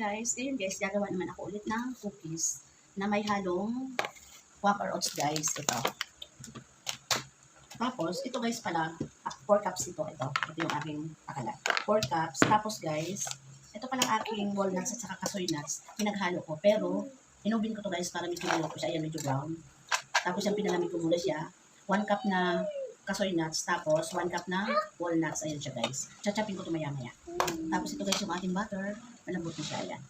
guys, ayun guys, gagawa naman ako ulit ng cookies na may halong Quaker Oats guys. Ito. Tapos, ito guys pala, 4 cups ito. Ito. Ito yung aking akala. 4 cups. Tapos guys, ito palang aking walnuts at saka kasoy nuts. Pinaghalo ko. Pero, inubin ko to guys para medyo ko siya. Ayan, medyo brown. Tapos, yung pinalamig ko muna siya. 1 cup na kasoy nuts. Tapos, 1 cup na walnuts. Ayan siya guys. Chachapin ko to maya maya. Tapos, ito guys yung ating butter. Malambot na siya. Ayan.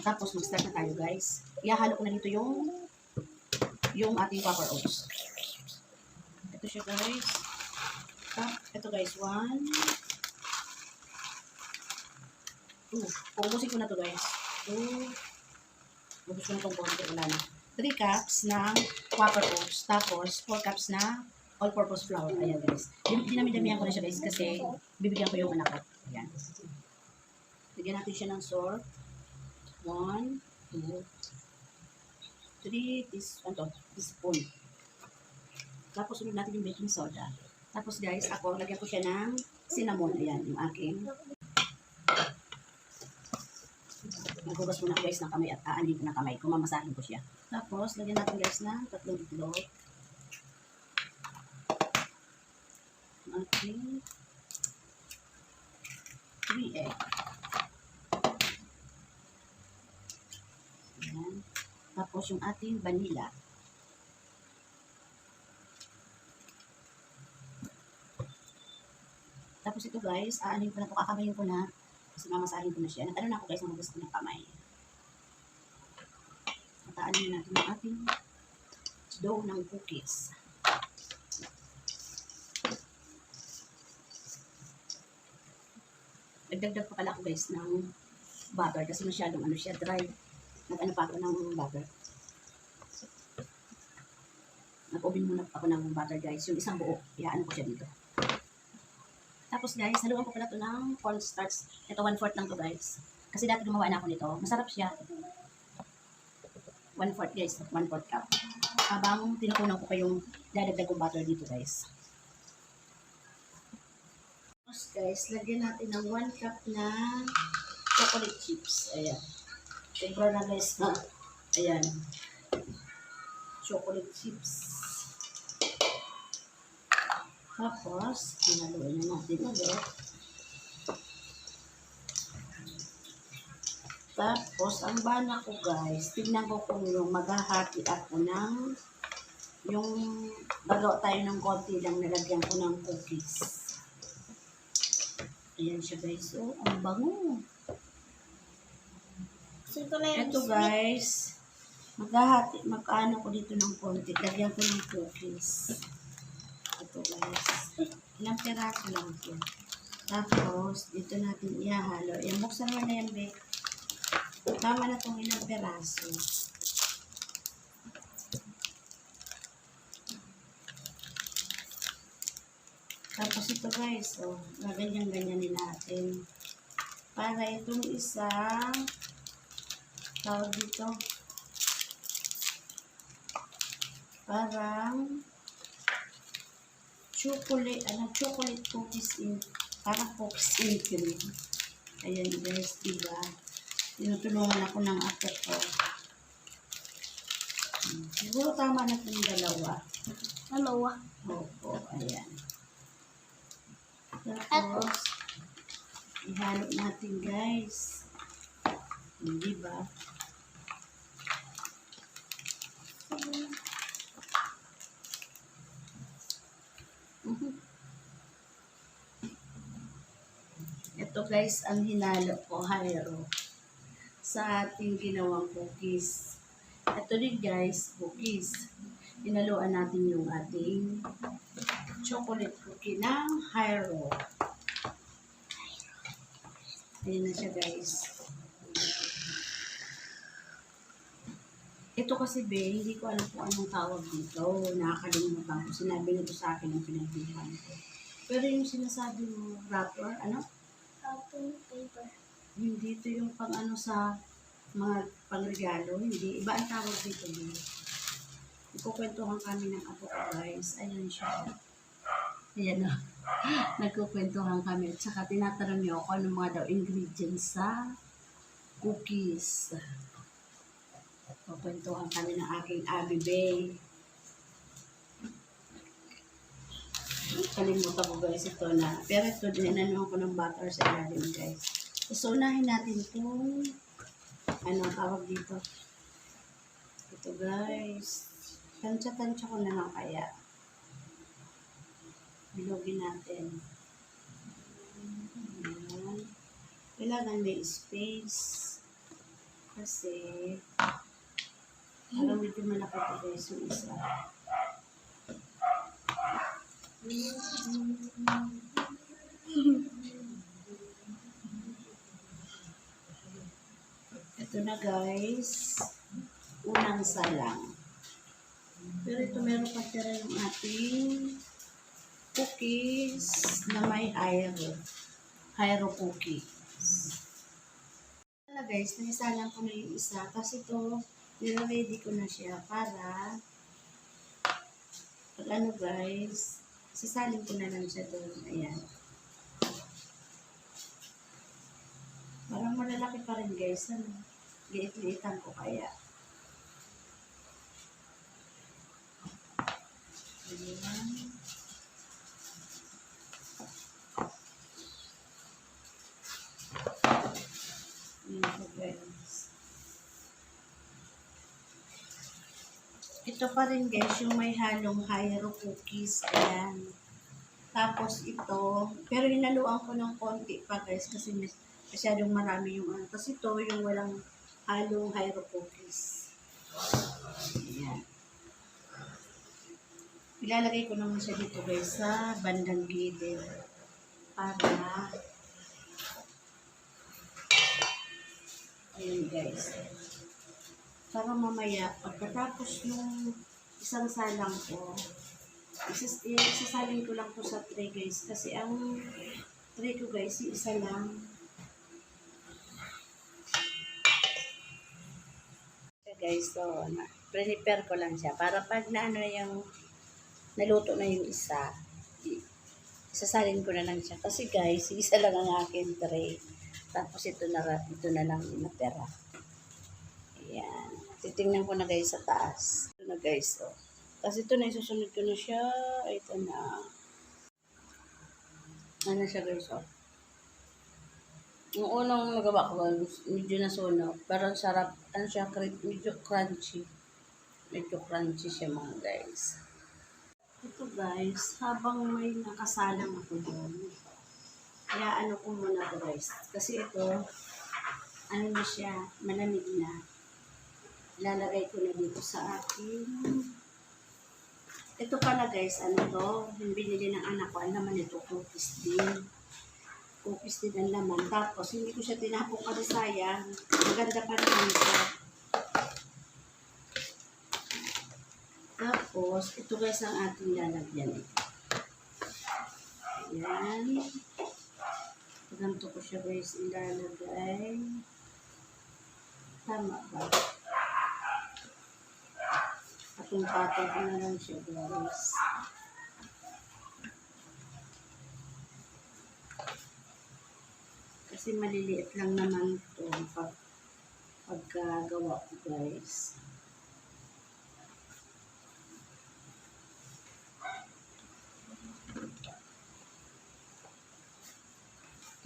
Tapos, mag-start na tayo guys. Ihahalo ko na dito yung yung ating Quaker Oats. Ito siya guys. Tap, ito guys, one. Two. Pupusin ko na to guys. Two. Pupusin ko na itong konti. Wala na. Three cups ng Quaker Oats. Tapos, four cups na all-purpose flour. Ayan guys. Din- Dinami-damihan ko na siya guys kasi bibigyan ko yung anak ko. Ayan. Bigyan natin siya ng salt. One, two, three teas- ano teaspoon. Tapos sunod natin yung baking soda. Tapos guys, ako, lagyan ko siya ng cinnamon. Ayan, yung aking. Naghugas muna guys ng kamay at aanin ko ng kamay ko. Mamasahin ko siya. Tapos, lagyan natin guys ng tatlong itlog. Ating three egg. Ayan. Tapos yung ating vanilla. Tapos ito guys, aanin ko na ito, kakamayin ko na. Kasi mamasahin ko na siya. Nag-ano na ako guys, magugas ko ng kamay. At aanin natin yung ating dough ng cookies. Nagdagdag pa pala ako guys ng butter kasi masyadong ano siya, dry. Nag-ano pa ako ng butter. Nag-oven muna ako ng butter guys. Yung isang buo, iaan ko siya dito. Tapos guys, haluan ko pala ito ng cornstarch. Ito, one-fourth lang to guys. Kasi dati gumawa na ako nito. Masarap siya. One-fourth guys, one-fourth cup. Habang tinukunan ko pa yung dadagdag kong butter dito guys. Guys, lagyan natin ng one cup na chocolate chips. Ayan. Siyempre na guys, ha? Ayan. Chocolate chips. Tapos, hinaluin na natin ulit. Tapos, ang bana ko guys, tignan ko kung yung maghahati ako ng yung gagawa tayo ng konti lang nilagyan ko ng cookies. Ayan siya guys. Oh, ang bango. So, ito na yung Ito guys, maghahati, magkaano ko dito ng konti. Lagyan ko ng cookies. Ito guys. Ilang piraso lang ito. Tapos, dito natin ihahalo. Yan, buksan mo na yan, Be. Tama na itong ilang piraso. Tapos ito guys, oh, gaganyan-ganyanin natin. Para itong isa, tawag dito, parang chocolate, ano, chocolate cookies in, parang cookies in cream. Ayan guys, diba? Tinutulungan ako ng apo ko. Hmm, Siguro tama na itong dalawa. dalawa. Opo, ayan. Tapos, ihalo natin guys. Hindi ba? Ito guys, ang hinalo ko, hayro, sa ating ginawang cookies. Ito rin guys, cookies. Hinaluan natin yung ating chocolate cookie ng Hyro. Ayan na siya guys. Ito kasi be, hindi ko alam kung anong tawag dito. Nakakalimutan ko. Sinabi nito sa akin ng pinagbilihan ko. Pero yung sinasabi mo, wrapper, ano? Cotton paper. Hindi ito yung pang ano sa mga pangregalo. Hindi. Iba ang tawag dito. Be. Nagkukwentuhan kami ng apo ko guys. Ayan siya. Ayan na. Nagkukwentuhan kami. At saka tinatanong niyo ako ano mga daw ingredients sa cookies. Kukwentuhan kami ng aking Abby Bay. Kalimutan ko guys ito na. Pero ito din, ano ko ng butter sa ilalim guys. So, unahin natin itong ano tawag dito. Ito guys. Tansya-tansya ko na lang kaya. Bilogin natin. Ayan. Kailangan may space. Kasi, parang medyo malaki ito guys yung isa. Ito na guys. Unang salang. Pero ito meron pa tira yung ating cookies na may aero. Aero cookies. Wala guys, naisalang ko na yung isa. Kasi ito, nire-ready ko na siya para pag ano guys, sasalin ko na lang siya doon. Ayan. Parang malalaki pa rin guys. Ano? Liit-liitan ko kaya. Ayan. Ito pa rin guys, yung may halong Hyro cookies. Ayan. Tapos ito, pero hinaluan ko ng konti pa guys kasi mas- masyadong marami yung ano. Tapos ito, yung walang halong Hyro cookies. Ayan. Ilalagay ko naman siya dito guys sa bandang gilid para ayun guys. Para mamaya pagkatapos yung isang salang ko isas, isasalin ko lang to sa tray guys. Kasi ang tray ko guys isa lang. Okay, guys so na, prepare ko lang siya. Para pag na ano na yung naluto na yung isa isasalin ko na lang siya. Kasi guys isa lang ang akin tray tapos ito na ito na lang yung natira Ayan. Titingnan ko na guys sa taas. Ito na guys, oh. Tapos ito na, isusunod ko na siya. Ito na. Ano siya guys, oh. Yung unang nagawa ko, medyo nasunog. Parang sarap. Ano siya, medyo crunchy. Medyo crunchy siya mga guys. Ito guys, habang may nakasalang ako doon, kaya ano ko muna to guys. Kasi ito, ano na siya, malamig na ilalagay ko na dito sa akin. Ito pala guys, ano to, yung binili ng anak ko, ang laman ito, cookies din. Cookies din ang laman. Tapos, hindi ko siya tinapong kasi sayang. Maganda pa naman siya. Tapos, ito guys ang ating lalagyan. Ayan. Ganito ko siya guys ilalagay. Tama ba? Patong-patong ko na lang siya, guys. Kasi maliliit lang naman ito pag pagkagawa ko, guys.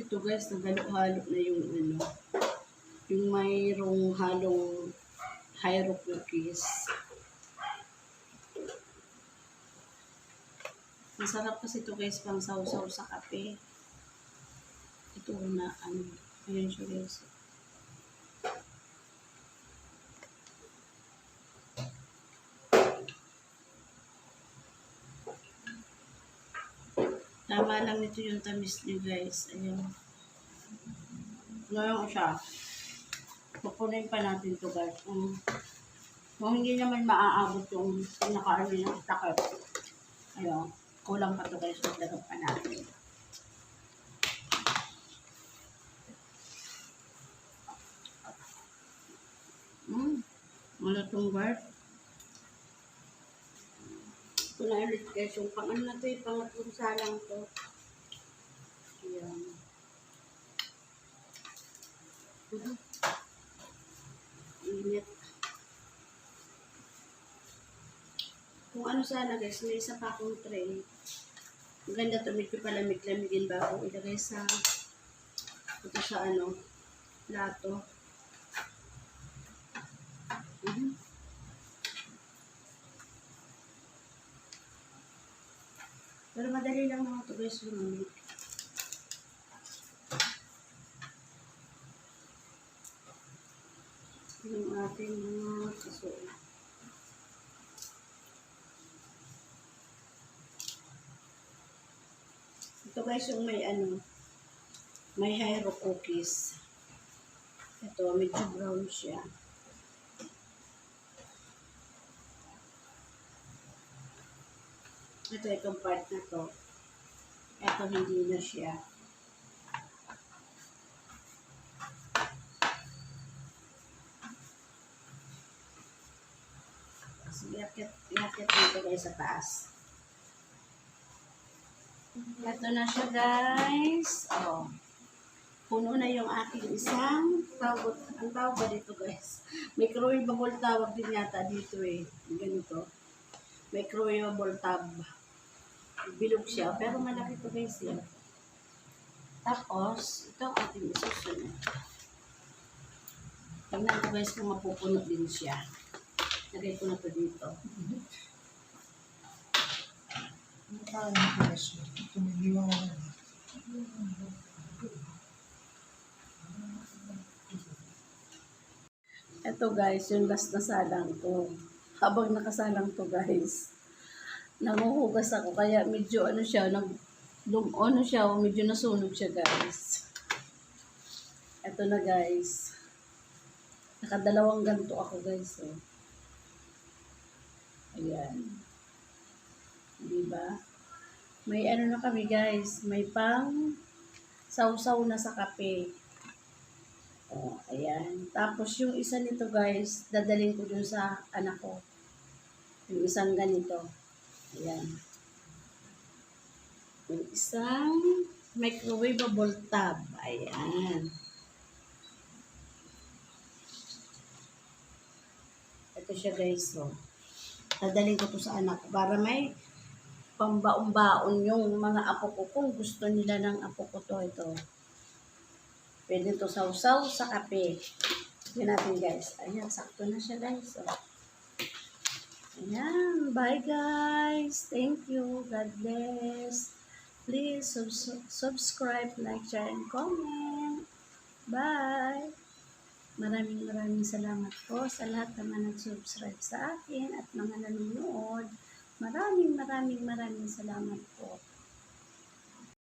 Ito guys, naghalo-halo na yung ano, yung mayroong halong Hyro cookies. Masarap kasi ito guys pang sausaw sa kape. Ito na ano. Ayun siya guys. Tama lang nito yung tamis niyo guys. Ayun. Ngayon siya. Pupunin pa natin to guys. Um, kung hindi naman maaabot yung pinakaano yung takip. Ayun. Kulang pa to guys. Magdagan pa natin. Hmm. Wala tong guard. Ito na ulit guys. Yung pang na to yung pangatlong salang to. Ayan. Init. Kung ano sana guys, may isa pa akong tray. Ang ganda to, medyo palamig-lamigin ba ako ilagay sa ito sa ano, plato. Mhm. Pero madali lang mga to guys lumamig. Yung ating mga kasuot. Ito guys yung may ano, may Hyro cookies. Ito, medyo brown siya. Ito, itong part na to. Ito, hindi na siya. Iakit, iakit dito guys sa taas. Ito na siya guys. Oh. Puno na yung aking isang tawag. Ang tawag ba dito guys? Microwavable tawag din yata dito eh. Ganito. Microwavable tab. Bilog siya. Pero malaki to guys yan. Tapos, ito ang ating isusunod. Tingnan ko guys kung mapupuno din siya. Lagay ko na to dito. Kasi? Tumiliwan ako. Ito guys, yung last na salang ko. Habang nakasalang to guys, nanguhugas ako. Kaya medyo ano siya, nag, dum, ano siya, medyo nasunog siya guys. Ito na guys. Nakadalawang ganto ako guys. Oh. Ayan. Diba? May ano na kami guys, may pang sausaw na sa kape. Oh, ayan. Tapos yung isa nito guys, dadalhin ko dun sa anak ko. Yung isang ganito. Ayan. Yung isang microwavable tab. Ayan. Ito siya guys, oh. Dadalhin ko to sa anak para may pambaon-baon yung mga apo ko kung gusto nila ng apo ko to ito. Pwede to sausaw sa kape. Yun natin guys. Ayan, sakto na siya guys. Oh. Ayan, bye guys. Thank you. God bless. Please sub- subscribe, like, share, and comment. Bye. Maraming maraming salamat po sa lahat naman nag-subscribe sa akin at mga nanonood. Maraming maraming maraming salamat po.